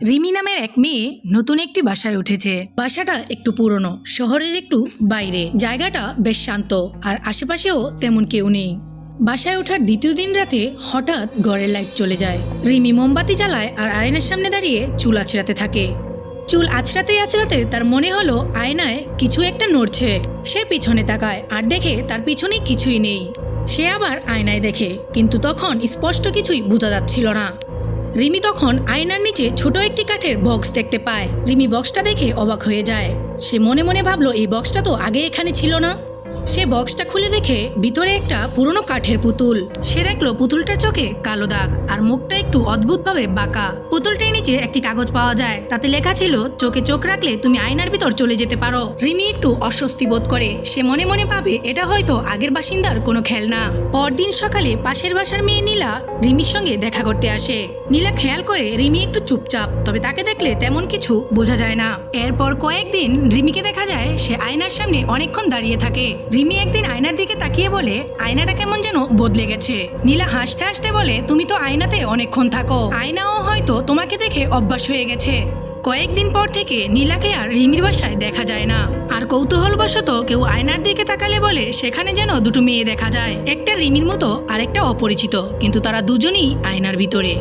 রিমি নামের এক মেয়ে নতুন একটি বাসায় উঠেছে। বাসাটা একটু পুরনো, শহরের একটু বাইরে। জায়গাটা বেশ শান্ত, আর আশেপাশেও তেমন কেউ নেই। বাসায় ওঠার দ্বিতীয় দিন রাতে হঠাৎ ঘরের লাইট চলে যায়। রিমি মোমবাতি জ্বালায় আর আয়নার সামনে দাঁড়িয়ে চুল আছড়াতে থাকে। চুল আছড়াতে আছড়াতে তার মনে হলো আয়নায় কিছু একটা নড়ছে। সে পিছনে তাকায় আর দেখে তার পিছনে কিছুই নেই। সে আবার আয়নায় দেখে, কিন্তু তখন স্পষ্ট কিছুই বোঝা যাচ্ছিল না। রিমি তখন আয়নার নিচে ছোট একটি কাঠের বক্স দেখতে পায়। রিমি বক্সটা দেখে অবাক হয়ে যায়। সে মনে মনে ভাবলো, এই বক্সটা তো আগে এখানে ছিল না। সে বক্সটা খুলে দেখে ভিতরে একটা পুরনো কাঠের পুতুল। সে দেখল পুতুলটার চোখে কালো দাগ আর মুখটা একটু অদ্ভুতভাবে বাঁকা। পুতুলটার নিচে একটি কাগজ পাওয়া যায়। তাতে লেখা ছিল, চোখে চোখ রাখলে তুমি আয়নার ভিতর চলে যেতে পারো। রিমি একটু অস্বস্তি বোধ করে। সে মনে মনে ভাবে, এটা হয়তো আগের বাসিন্দার কোনো খেলনা। পরদিন সকালে পাশের বাসার মেয়ে নীলা রিমির সঙ্গে দেখা করতে আসে। নীলা খেয়াল করে রিমি একটু চুপচাপ, তবে তাকে দেখলে তেমন কিছু বোঝা যায় না। এরপর কয়েকদিন রিমিকে দেখা যায়, সে আয়নার সামনে অনেকক্ষণ দাঁড়িয়ে থাকে। রিমি একদিন আয়নার দিকে তাকিয়ে বলে, আয়নাটা কেমন যেন বদলে গেছে। নীলা হাসতে হাসতে বলে, তুমি তো আয়নাতে অনেকক্ষণ থাকো। আয়নাও হয়তো তোমাকে দেখে অভ্যাস হয়ে গেছে। কয়েকদিন পর থেকে নীলাকে আর রিমির বাসায় দেখা যায় না। আর কৌতূহলবশত কেউ আয়নার দিকে তাকালে বলে, সেখানে যেন দুটো মেয়ে দেখা যায়। একটা রিমির মতো আর একটা অপরিচিত। কিন্তু তারা দুজনেই আয়নার ভিতরে।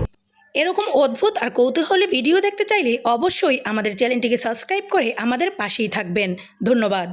এরকম অদ্ভুত আর কৌতূহলী ভিডিও দেখতে চাইলে অবশ্যই আমাদের চ্যানেলটিকে সাবস্ক্রাইব করে আমাদের পাশেই থাকবেন। ধন্যবাদ।